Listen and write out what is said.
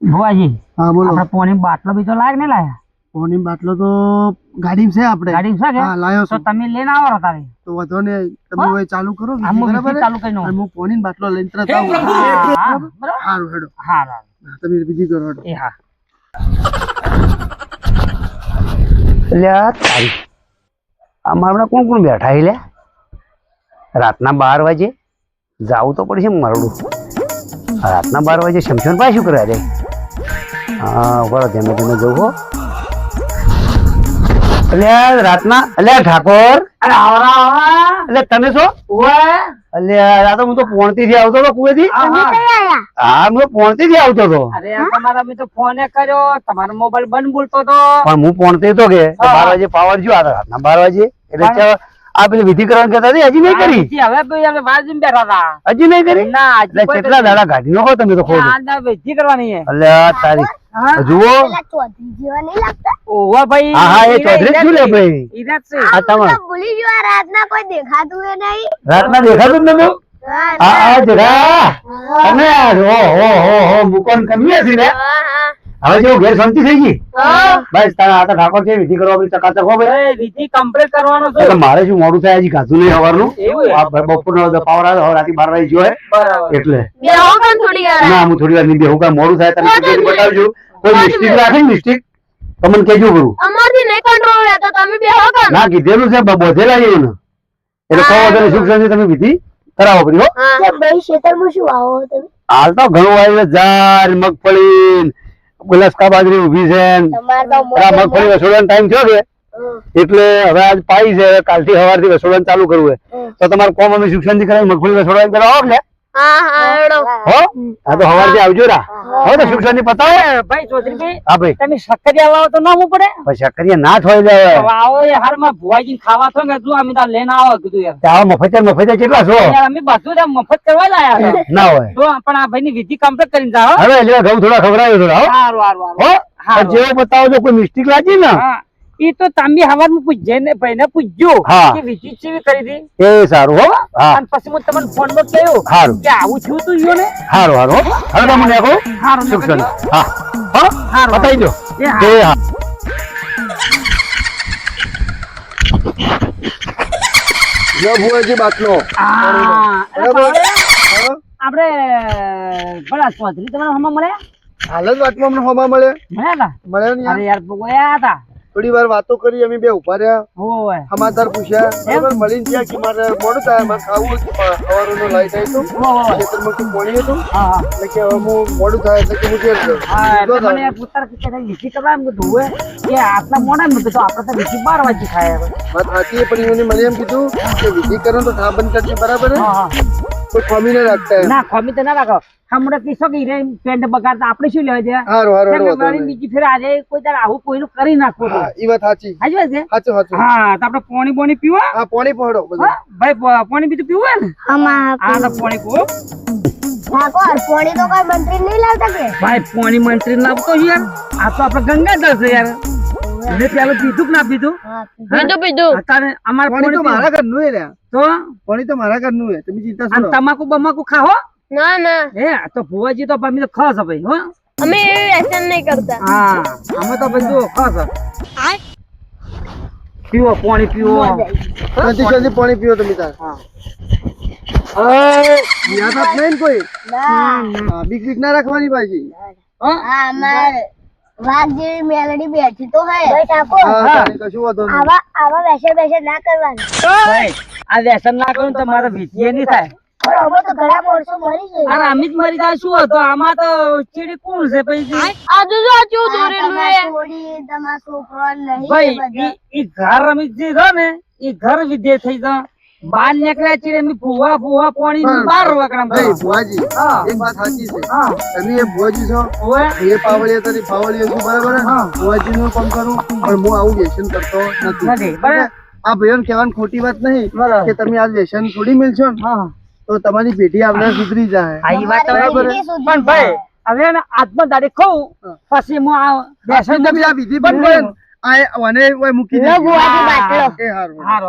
ભુવાજી હા બોલો. આપણે પોણી બાટલો બીજો લાગ ને લાયા? પોની બાટલો તો ગાડીમાં છે આપણે. ગાડી છે કે? હા લાયો તો તમે લઈને આવો તારે. તો વધો ને તમે હવે ચાલુ કરો બરાબર ચાલુ કરીને નો હું પાણી બાટલો લઈને તરત આવું. હા, હા, બરાબર? સારું હેડો. હા હા. તમે બીજી કરો હેડો. એ હા. લ્યા તારી. અમારા હમણાં કોણ કોણ બેઠા હે લ્યા રાતના બાર વાગે. જાવું તો પડશે મરડું રાતના બાર વાગે શમશાન પાસે શું કરે રે? હા બરો ધીમે ધીમે જવું. હો અલ્યા રાતના અલ્યા ઠાકોર. એટલે તમે છો? અલ્યા આ તો હું તો પોણતી થી આવતો હતો કુવેથી. હા હું. તો પોણતી થી આવતો હતો. અરે તમારા મેં તો ફોને કર્યો. તમારો મોબાઈલ બંધ બોલતો તો પણ હું પોણતી હતો કે. બાર વાગે પાવર જો આ રાતના બાર વાગે. એટલે આ પેલી વિધિ કરવાનું કહેતા હતી હજી નહીં કરી? હવે અમે બાજુમાં બેઠા હતા. હજી નહીં કરી? ના એટલે કેટલા દાડા કાઢી નાખો તમે તો ના વિધિ કરવાની છે. અલ્યા તારી હા જુઓ. પેલા ચૌધરી જેવા નહીં લાગતા? ઓવા ભાઈ હા હા એ ચૌધરી શું લે ભાઈ? ઈરા છે. આ તમાર. ભૂલી ગયો આ રાતના કોઈ દેખાતું એ નહીં. રાતના દેખાતું નતું આ આ જરા તમે હો. હો હો હો મુકોન કમી હશે ને હા, હા. હવે જો ઘેર શાંતિ થઈ ગઈ? બસ તારા આ તો ઠાકોર છે વિધિ કરવા બધી ચકાચક હો ભાઈ. વિધિ કમ્પ્લીટ કરવાનો છે. એટલે મારે શું મોડું થાય હજી કાધું નહીં સવારનું એવું છે? આ બપોરનો પાવર આવે હવે રાતે બાર વાગે જો હે. બરાબર. એટલે. ના હું થોડી વાર નહીં બેહું કાંઈ મોડું થાય તમે સીધું બતાવજો. કોઈ મિસ્ટેક રાખે મિસ્ટેક તમને કેજો કરું અમારથી નહીં કંટ્રોલ રહેતો તમે બેહો કર ના કીધેલું છે બોધેલા છે ને એટલે સો વધારે સુખ શાંતિ તમે વિધિ કરાવો પડી હો. ભાઈ ખેતરમાં શું આવો તમે? હાલ તો ઘણું આવ્યું જાર મગફળી ગુલસકા બાજરી ઊભી છે મગફળી વસોડવાનો ટાઈમ થયો છે. એટલે હવે આજ પાઈ છે કાલથી સવારથી વસોડવાનું ચાલુ કરવું છે. તો તમારે કોમ અમે શિક્ષણથી કરાવી મગફળી વસોડવાનું કરાવો ને હા તો સવારથી હા તો સવારથી આવજો રા. હો તો શાંતિ પતાવો. ભાઈ ચૌધરીભાઈ હા ભાઈ. તમે શક્કરિયા લાવો તો ના હું પડે ભાઈ શક્કરિયા ના થોય લે આવો એ હારમાં ભુવાજી ખાવા તો ને જો અમે તાર લેના આવો કીધું યાર આવા મફતર મફતર કેટલા છો? અમે બધું જ મફત કરવા લાયા ના હોય. તો પણ આ ભાઈની વિધિ કમ્પ્લીટ કરીને જાઓ. હવે એટલે ઘઉં થોડા ખવડાવ્યો થોડા હો. સારું સારું હો? હા. જેવો બતાવો જો કોઈ મિસ્ટેક લાગી ને હા. ઈ તો તમે હવારમાં પૂછજે ને ભાઈને પૂછજો હા. કે વિધિ કરી હતી એ સારું હો અને પછી હું તમને ફોનમાં કહ્યું સારું કે આવું છું તું યો ને સારું સારું હો હવે તમે નાખો હારું સુખ નાખો. હા. હા હારું. બતાવી દો. એ હા. એ હા. ભુવાજી બાટલો? આપણે તમારા હમણાં મળ્યા? હાલ જ વાતમાં અમને હોમાં મળે મળ્યા અરે યાર યાર ગયા હતા થોડી વાર વાતો કરી અમે બે ઊભા રહ્યા. સમાચાર પૂછ્યા. બરાબર મળીને ગયા કે મારે મોડું થાય મારે ખાવું સવારનો લાઈટ આવી તો. ખેતરમાં કોઈ પાણી હતું? એટલે કે હવે હું મોડું થાય એટલે કે હું ઘેર જો મને પૂછતા કે વિધિ કરવા એમ કીધું હોય કે આટલા મોડા મેં કીધું આપણે તો વિધિ બાર વાગે ખાય વાત સાચી પણ એને મને એમ કીધું કે વિધિ કરો તો ખા બંધ કરજે બરાબર કોઈ ખોમી ન રાખતા ના ખોમી તો ના રાખો. હમણાં કિસ્સો કે હીરે પેન્ટ બગાડતા. આપણે શું લેવા છે હારું હારું કેમ હારું કે વાંધો વળી નહીં. બીજી ફેર આજે કોઈ તારે આવું કોઈનું કરી નાખવું હા વાત સાચી. હાજી વાત છે? સાચું સાચું. હા તો આપણે પાણી પાણી પીવા? હા પાણી પહોળો ભાઈ પાણી બીજું પીવું ને? હા પાણી પીવો. ઠાકોર તો કોઈ મંત્રી નહીં લાવતા કે? ભાઈ પાણી મંત્રી લાવતો યાર. આ તો આપણે ગંગાજળ છે યાર. મેં પેલું પીધું કે ના પીધું પીધું પીધું અત્યારે અમારે પાણી તો મારા ઘરનું હે તો? પાણી તો મારા ઘરનું એ તમે ચિંતા શું તમાકુ બમાકુ ખાઓ ના ના. હે તો ભુવાજી તો અમે તો ખાસ ભાઈ હો? અમે એવી વ્યસન નહીં કરતા. હા અમે તો બધું ખાસ પીવો પાણી પીવો. જલ્દી જલ્દી પાણી પીવો તમે તાર. હા. યાદ આપ નહીં કોઈ? ના. બીક બીક ના રાખવાની પાછી. હા? અમાર. વાઘ જેવી મેલડી બેઠી તો હે. ભાઈ ઠાકોર. કશું વાંધો નહીં. આવા આવા વેસન વેસન ના કરવાનું. ભાઈ આ વેસન ના કરું તો મારા વિધિએ નહીં થાય. પણ તો ઘણા માણસો મરી ગયા અરે અમિત મરી જાય શું હતો? આમાં તો ચીડી કોણ છે પછી આ જો કેવું દોરેલું હે છોડી તમારા છોકરો નહીં ભાઈ ઈ- ઘર અમિત જે ને ઈ ઘર વિધે થઈ જા. બાર નીકળ્યા છીએ એમની ફુવા ફુવા પાણી. બાર વકરામ ભાઈ ભુવાજી એક વાત સાચી છે. તમે એ ભુવાજી છો એ પાવળિયા તારી પાવળિયા છું બરાબર? હા. ભુવાજી નું કામ કરું પણ હું આવું વ્યસન કરતો નથી. નથી બરાબર. આ ભાઈઓને કહેવાની ખોટી વાત નહીં કે તમે આ વ્યસન છોડી મેલશો ને હા. તો તમારી પેઢી આવનાર સુધરી જાય. આ વાત બરાબર. પણ ભાઈ હવે ને આત્મા દાડી ખાઉં હા. પછી હું આ વ્યસન તમે આ વિધિ બંધ કરો. આ મને મૂકી દે હારું. હારો